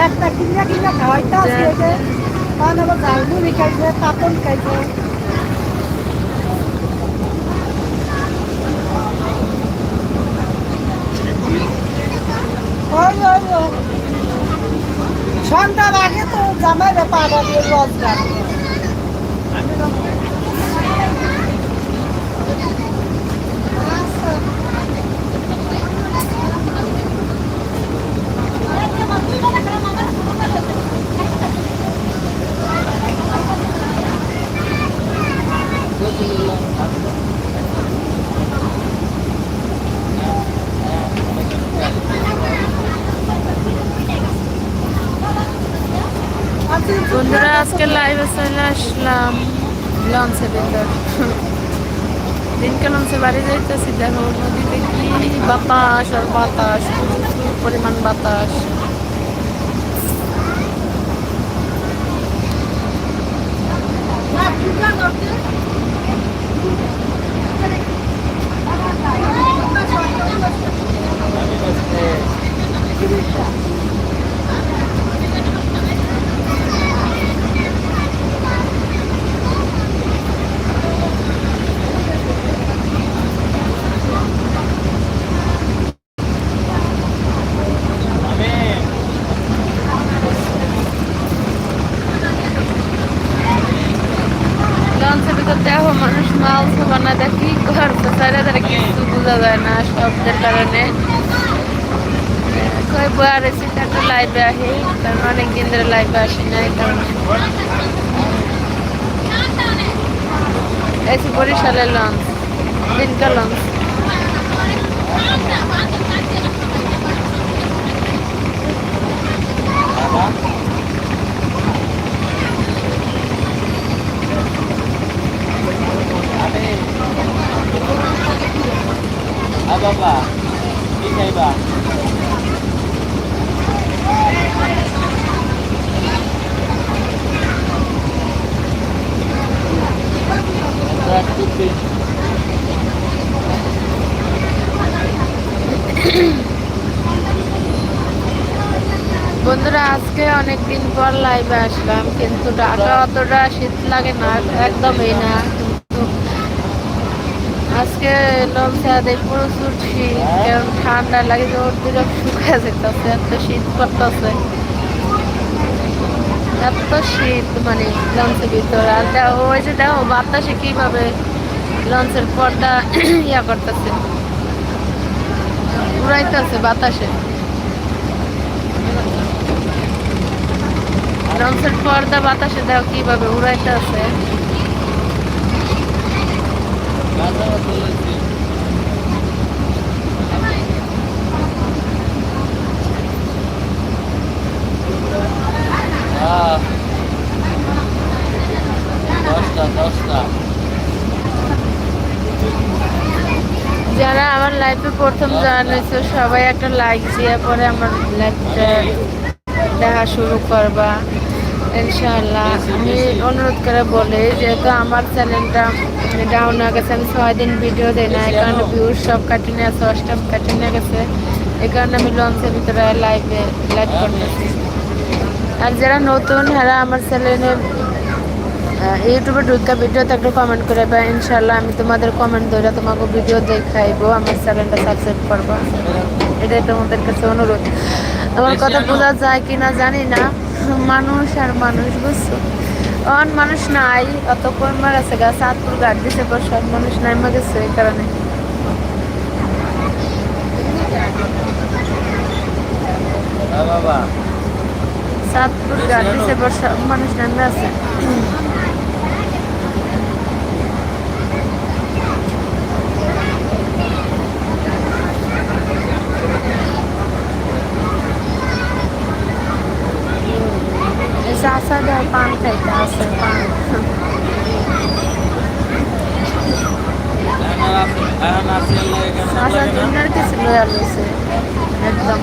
একটা কিনা কিনা খাওয়াইতে আসছে আবার ঝালমুড়ি খাইছে পাপন খাইছে সন্ধ্যার আগে তো জামাই পাড়া দিয়ে রোজগার বন্ধুরা আজকে লাইভে চলে আসলাম লঞ্চে ভিতর দিনকে বাড়ি যাইতেছি দেখো নদীতে কি বাতাস আর বাতাস পরিমাণ বাতাস লঞ্চের ভিতর দেখো মানুষ দেখি করতে চাইলে তারা কিছু বোঝা যায় না শব্দের কারণে কই বয়ার এসে একটা লাইভে আহি কারণ অনেক দিন ধরে লাইভে আসি না এই কারণে এসি বরিশালের লঞ্চ দিনকা লঞ্চ পর লাইভে আসলাম, কিন্তু ঢাকা অতটা শীত লাগে না, একদমই না। কিন্তু আজকে লঞ্চে প্রচুর শীত, কারণ ঠান্ডা লাগে যে ওর দিকে শুকা যেতেছে, এত শীত করতেছে এত শীত মানে লঞ্চের ভিতরে। আর দেখো ওই যে দেখো বাতাসে কীভাবে লঞ্চের পর্দা ইয়া করতেছে, উড়াইতেছে বাতাসে। লঞ্চের পর্দা বাতাসে দেখো কীভাবে উড়াইতে আছে। যারা আমার লাইফে প্রথম জয়েন হয়েছে সবাই একটা লাইক দিয়ে পরে আমার লাইফটা দেখা শুরু করবা। ইনশাআল্লাহ। আমি অনুরোধ করে বলি যেহেতু আমার চ্যানেলটা ডাউন হয়ে গেছে আমি ছয় দিন ভিডিও দিই না এই কারণে ভিউজ সব কাটি নিয়ে আছে অষ্টম কাটি নিয়ে গেছে। এই কারণে আমি লঞ্চের ভিতরে লাইভে লাইভ করতেছি। আর যারা নতুন যারা আমার চ্যানেলে ইউটিউবে ঢুকা ভিডিওতে একটু কমেন্ট করে বা ইনশাল্লাহ আমি তোমাদের কমেন্ট ধরে তোমাকে ভিডিও দেখাইবো আমার চ্যানেলটা সাবস্ক্রাইব করব। এটাই তোমাদের কাছে অনুরোধ। আমার কথা বোঝা যায় কি না জানি না। মানুষ আর মানুষ বুঝছ? অন মানুষ নাই অত কর্মার আছে গা সাতপুর গাড় দিছে পর সব মানুষ নাইমা গেছে এই কারণে. সাতপুর গাড় দিছে পর সব মানুষ নাই আছে চাষা দেয় পান খাইতে আছে পান কিছু লয়া লইছে একদম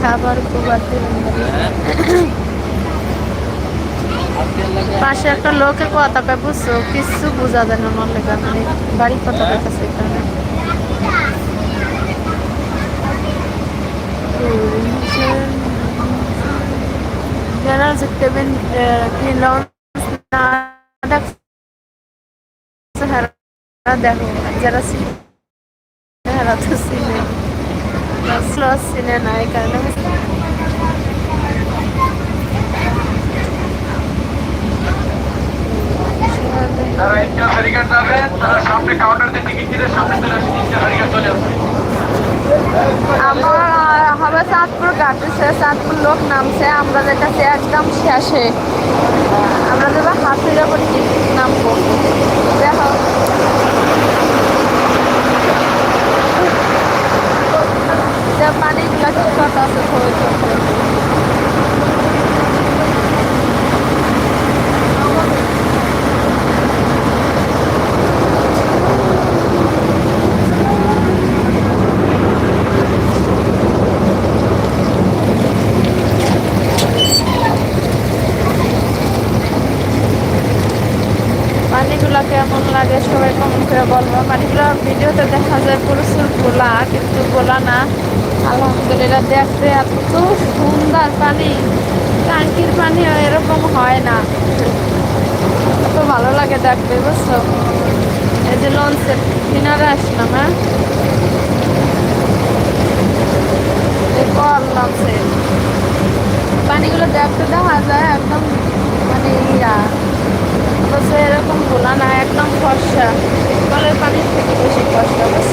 খাবার খুবার পাশে একটা লোকের কথা কয়, বুঝছ? কিছু বোঝা যায় না নলে গান বাড়ি কথা কইতেছে এখানে। যারা হচ্ছে কেবিন কি লঞ্চ না দেখছে হারা দেখো, যারা চিনে হারা তো স্লস চিনে না, এই কারণে যারা ইন্ডিয়া ফেরিঘাট যাবে, তারা সামনে কাউন্টার দিয়ে টিকিট কিনে সামনে চলে আসবে ইন্ডিয়া ফেরিঘাট চলে আসবে আমার হবে চাঁদপুর ঘাটেছে চাঁদপুর লোক নামছে আমরা কাছে একদম শেষে। আমরা যাব হাতিরা করে নামবো? দেখো। পানি গুলা কি কত আছে কেমন লাগে সবাই কমেন্ট করে বলব। পানিগুলো ভিডিওতে দেখা যায় প্রচুর গোলা কিন্তু গোলা না। আলহামদুলিল্লাহ দেখতে এত সুন্দর পানি। ট্যাঙ্কির পানি এরকম হয় না। এত ভালো লাগে দেখতে, বুঝছ? এই যে লঞ্চের কিনারে আসলাম হ্যাঁ? কল লঞ্চে পানিগুলো দেখতে দেখা যায় একদম মানে ইয়া। বলছে এরকম গোলা না একদম ফর্সা কলের পানির থেকে বেশি ফর্সা বুঝছ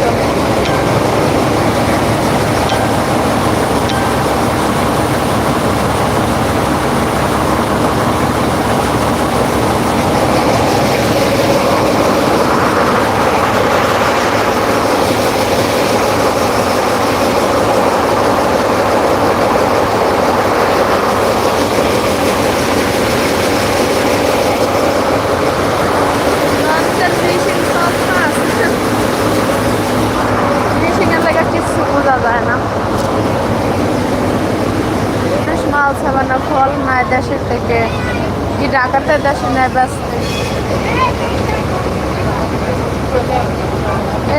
লঞ্চের ফিশিং সব মাছ ফিশিং এর লাগা কিছু বোঝা যায় না বেশ মাল ছাবানো ফল মায়ের দেশের থেকে কি ডাকাতে দেশে নেয়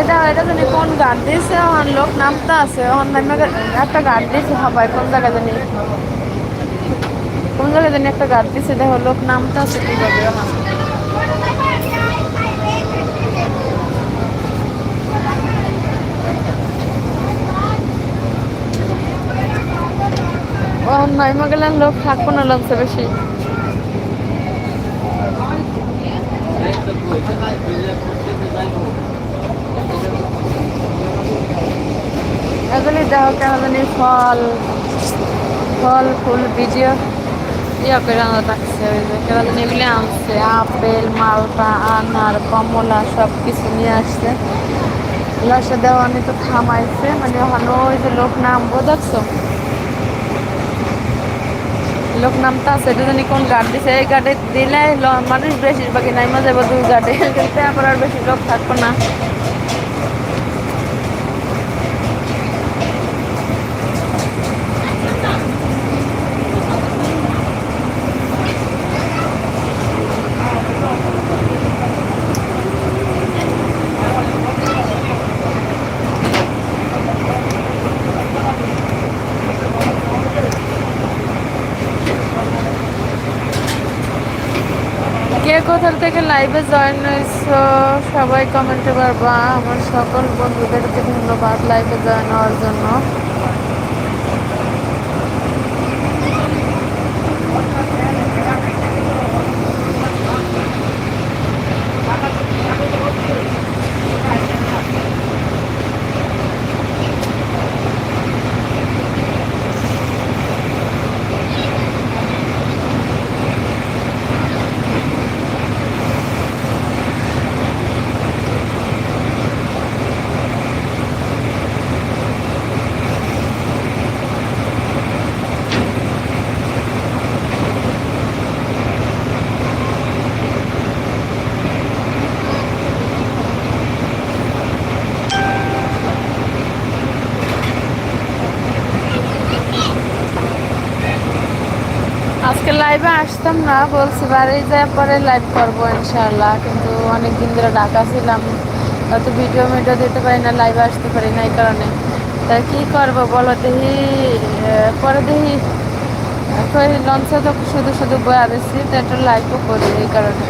এটা এটা জানি কোন গার্ড দিয়েছে ওখান লোক নামতে আছে ওখান নামে একটা গার্ড দিয়েছে সবাই কোন জায়গায় জানি। কোন জায়গায় জানি একটা গার্ড দিয়েছে দেখো লোক নামতে আছে কীভাবে ওখান ও নয়মা গেলেন, লোক থাকব না লাগছে বেশি। এগুলি দেখো কেমন ফল ফল, ফুল ভিডিও ইয়া করে রাখছে ওই আপেল মালটা আনার কমলা সব কিছু নিয়ে আসছে লাসে দেওয়ানি তো থামাইছে মানে ওখানে ওই যে লোক নামবো, দেখছ? লোক নামতা এটা জানি কোন গার্ড দিছে, এই গার্ডে দিলে মানুষ বেশিরভাগই নাইমা যাব দুই গার্ডে আবার আর বেশি লোক থাকব না। কে কোথা থেকে লাইভে জয়েন হয়েছো? সবাই কমেন্টে পারবা। আমার সকল বন্ধুদেরকে ধন্যবাদ লাইভে জয়েন হওয়ার জন্য আজকে লাইভে আসতাম না, বলছি, বাড়ি যায় পরে লাইভ করব ইনশাল্লাহ কিন্তু অনেক দিন ধরে ঢাকা ছিলাম। হয়তো ভিডিও মিডিও দিতে পারি না লাইভে আসতে পারি না এই কারণে। তা কি করব বলো দেখি পরে দেখি। লঞ্চে তো শুধু শুধু বয়া দিচ্ছি তো একটু লাইভও করি এই কারণে।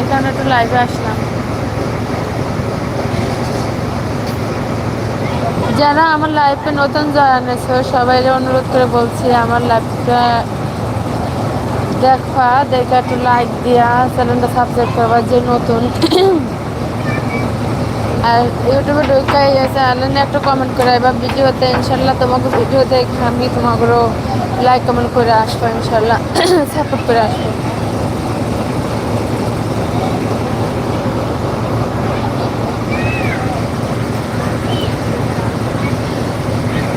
এই কারণে একটু লাইভে আসলাম। যারা আমার লাইফে নতুন জানিয়েছে সবাই অনুরোধ করে বলছি, আমার লাইফটা দেখা, দেখে একটু লাইক দিয়া চ্যানেলটা সাবস্ক্রাইব করবা, যে নতুন। আর ইউটিউবে ঢুকাই চ্যানেলে একটা কমেন্ট করে এবার ভিডিওতে ইনশাল্লাহ তোমাকে ভিডিও দেখে আমি তোমাকেও লাইক কমেন্ট করে আসব, ইনশাল্লাহ। সাপোর্ট করে আসব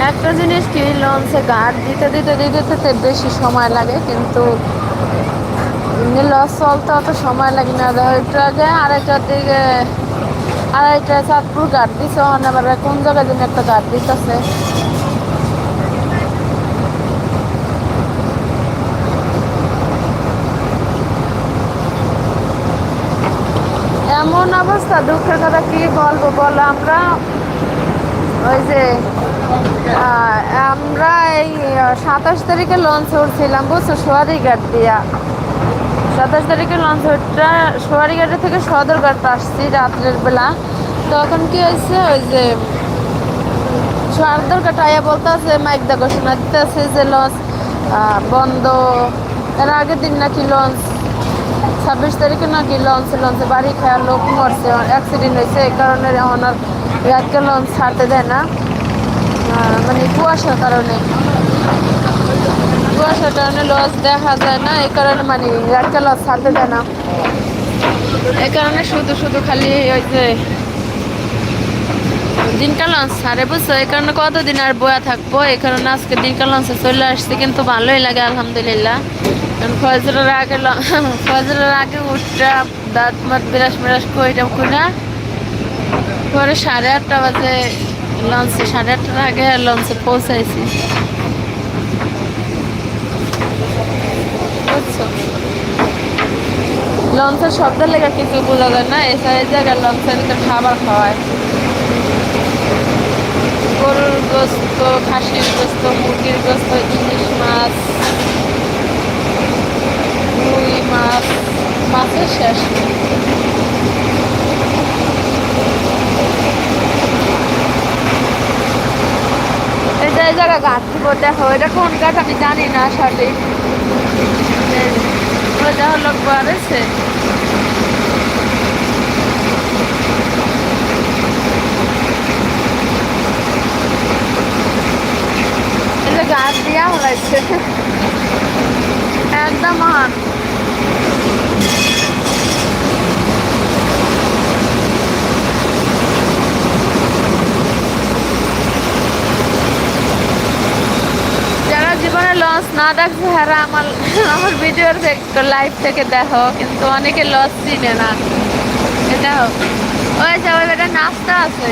একটা জিনিস কি, লঞ্চে গার্ড দিতে দিতে দিতে দিতে বেশি সময় লাগে, কিন্তু এমনি লস চলতে অত সময় লাগে না। একটু আগে আড়াইটার দিকে আড়াইটা চাঁদপুর গার্ড দিছে আবার কোন জায়গায় যেন একটা গার্ড দিতেছে। এমন অবস্থা, দুঃখের কথা কি বলব বলো আমরা? ওই যে আমরা এই সাতাশ তারিখে লঞ্চ উঠছিলাম বুঝছ? সোয়ারি ঘাট দিয়া। সাতাশ তারিখে লঞ্চ উঠটা সোয়ারি ঘাটের থেকে সদরঘাট আসছি রাত্রের বেলা। তখন কি হয়েছে? ওই যে, সদরঘাট আয়া বলতে আছে মাইক দা ঘোষণা দিতে আছে যে লঞ্চ বন্ধ। এর আগের দিন নাকি লঞ্চ ছাব্বিশ তারিখে নাকি লঞ্চে লঞ্চে বাড়ি খাওয়ার লোক মরছে অ্যাক্সিডেন্ট হয়েছে, এই কারণে এখন আর রাতকে লঞ্চ ছাড়তে দেয় না। মানে কুয়াশার কারণে। কুয়াশার কারণে লঞ্চ দেখা যায় না, এই কারণে মানে রাতকে লঞ্চ ছাড়তে দেয় না। এই কারণে শুধু শুধু খালি ওই যে দিনকাল লঞ্চ ছাড়ে বুঝছ, এই কারণে কতদিন আর বয়া থাকব? এই কারণে আজকে দিনকাল লঞ্চে চলে আসছে, কিন্তু ভালোই লাগে, আলহামদুলিল্লাহ। কারণ ফজরের আগে ফজরের আগে উঠটা দাঁত মাত বিরাস মিরাস কইটা কুইনা পরে সাড়ে আটটা বাজে লঞ্চে, সাড়ে আটটার আগে লঞ্চে পৌঁছাইছি। লঞ্চের শব্দ লেগে কিছু বোঝা যায় না এছাড়া এই জায়গায় লঞ্চের খাবার খাওয়ায়। গরুর গোস্ত, খাসির গোস্ত, মুরগির গোস্ত, ইলিশ মাছ, রুই মাছ, মাছের শেষ নেই। এই জায়গা ঘাট দিব দেখো, এটা কোন ঘাট আমি জানি না সঠিক দেখো লোক বাড়েছে ঘাট দিয়া হয়েছে একদম মহান। জীবনে লস না দেখছে, হারা আমার আমার ভিডিওর লাইভ থেকে দেখো, কিন্তু অনেকে লস চিনে না। এ দেখো ওই যে ওই নাস্তা আছে।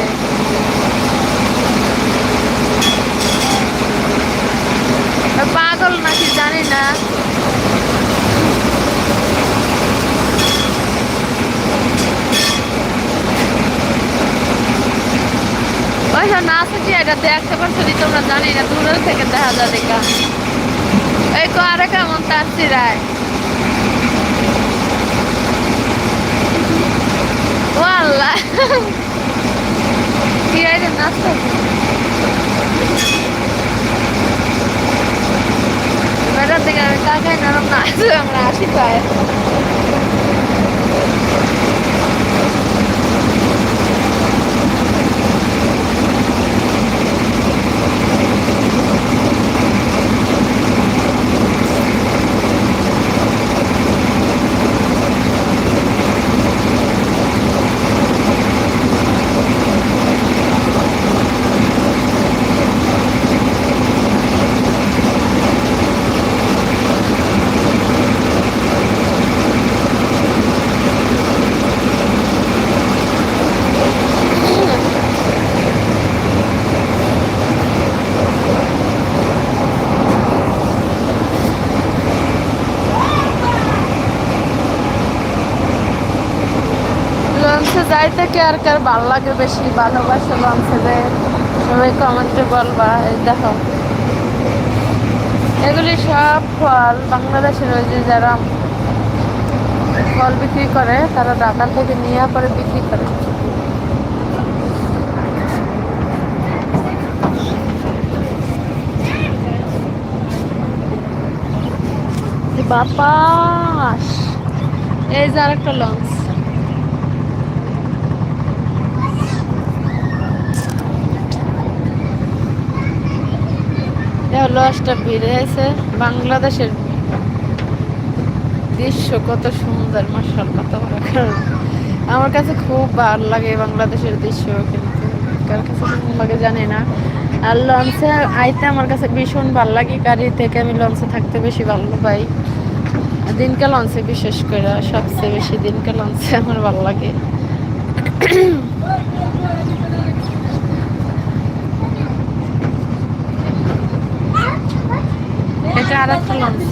পাগল নাকি জানি না। ওই সব নাচ হচ্ছে এটা দেখতে পারছ তোমরা জানি না, দূরের থেকে দেখা যায় দেখা এই করে কেমন তার চিরায় ও আল্লাহ কি আইরে নাচতে เราจะกันได้แค่นั้นหนาเสื่อมแล้วที่ไป আর কার ভালো লাগে বেশি, ভালোবাসে লঞ্চে সবাই কমেন্টে বলবা, এই দেখো। এগুলি সব ফল, বাংলাদেশের ওই যে যারা ফল বিক্রি করে, তারা ঢাকা থেকে নিয়ে পরে বিক্রি করে। বাপাস! এই যে আরেকটা লঞ্চ। ভিড়ে আছে বাংলাদেশের দৃশ্য কত সুন্দর মাসাল কত আমার কাছে খুব ভালো লাগে বাংলাদেশের দৃশ্য কিন্তু। কার কাছে লাগে জানি না। আর লঞ্চে আইতে আমার কাছে ভীষণ ভালো লাগে। গাড়ি থেকে আমি লঞ্চে থাকতে বেশি ভালো পাই। দিনকে লঞ্চে বিশেষ করে সবচেয়ে বেশি দিনকে লঞ্চে আমার ভালো লাগে। এটা আর একটা লঞ্চ